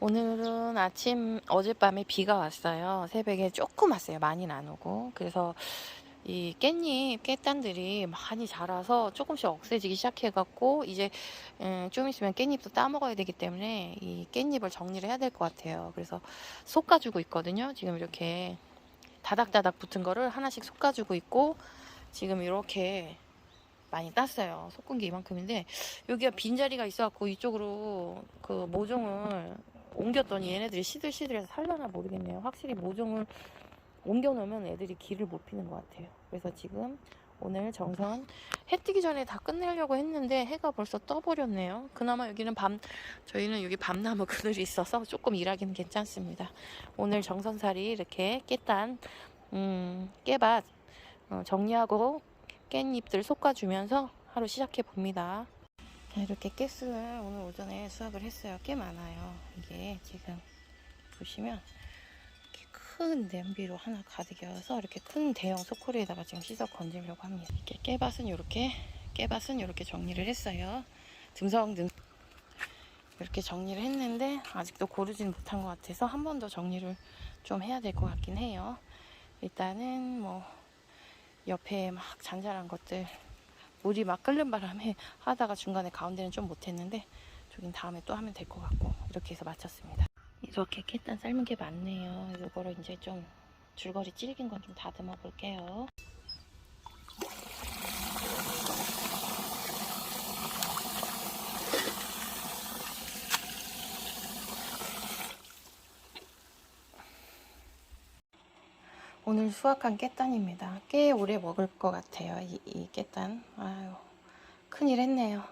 오늘은 아침 어젯밤에 비가 왔어요. 새벽에 조금 왔어요. 많이는 안 오고. 그래서 이 깻잎, 깻단들이 많이 자라서 조금씩 억세지기 시작해갖고 이제 음, 좀 있으면 깻잎도 따 먹어야 되기 때문에 이 깻잎을 정리를 해야 될 것 같아요. 그래서 솎아주고 있거든요. 지금 이렇게 다닥다닥 붙은 거를 하나씩 솎아주고 있고 지금 이렇게 많이 땄어요. 솎은 게 이만큼인데 여기가 빈 자리가 있어갖고 이쪽으로 그 모종을 옮겼더니 얘네들이 시들시들해서 살려나 모르겠네요. 확실히 모종을 옮겨놓으면 애들이 길을 못 피는 것 같아요. 그래서 지금 오늘 정선 해 뜨기 전에 다 끝내려고 했는데 해가 벌써 떠버렸네요. 그나마 여기는 밤 저희는 여기 밤나무 그늘이 있어서 조금 일하기는 괜찮습니다. 오늘 정선살이 이렇게 깨단 음, 깨밭 어, 정리하고 깻잎들 솎아주면서 하루 시작해 봅니다. 이렇게 깨스를 오늘 오전에 수확을 했어요. 꽤 많아요. 이게 지금 보시면 이렇게 큰 냄비로 하나 가득여서 이렇게 큰 대형 소쿠리에다가 지금 씻어 건지려고 합니다. 이렇게 깨밭은 이렇게 깨밭은 이렇게 정리를 했어요. 듬성 듬 이렇게 정리를 했는데 아직도 고르지는 못한 것 같아서 한 번 더 정리를 좀 해야 될 것 같긴 해요. 일단은 뭐 옆에 막 잔잔한 것들 물이 막 끓는 바람에 하다가 중간에 가운데는 좀 못했는데 저긴 다음에 또 하면 될 것 같고 이렇게 해서 마쳤습니다. 이렇게 깻단 삶은 게 많네요. 이거를 이제 좀 줄거리 질긴 건 좀 다듬어 볼게요. 오늘 수확한 깻단입니다. 꽤 오래 먹을 것 같아요. 이, 이 깻단. 아유, 큰일 했네요.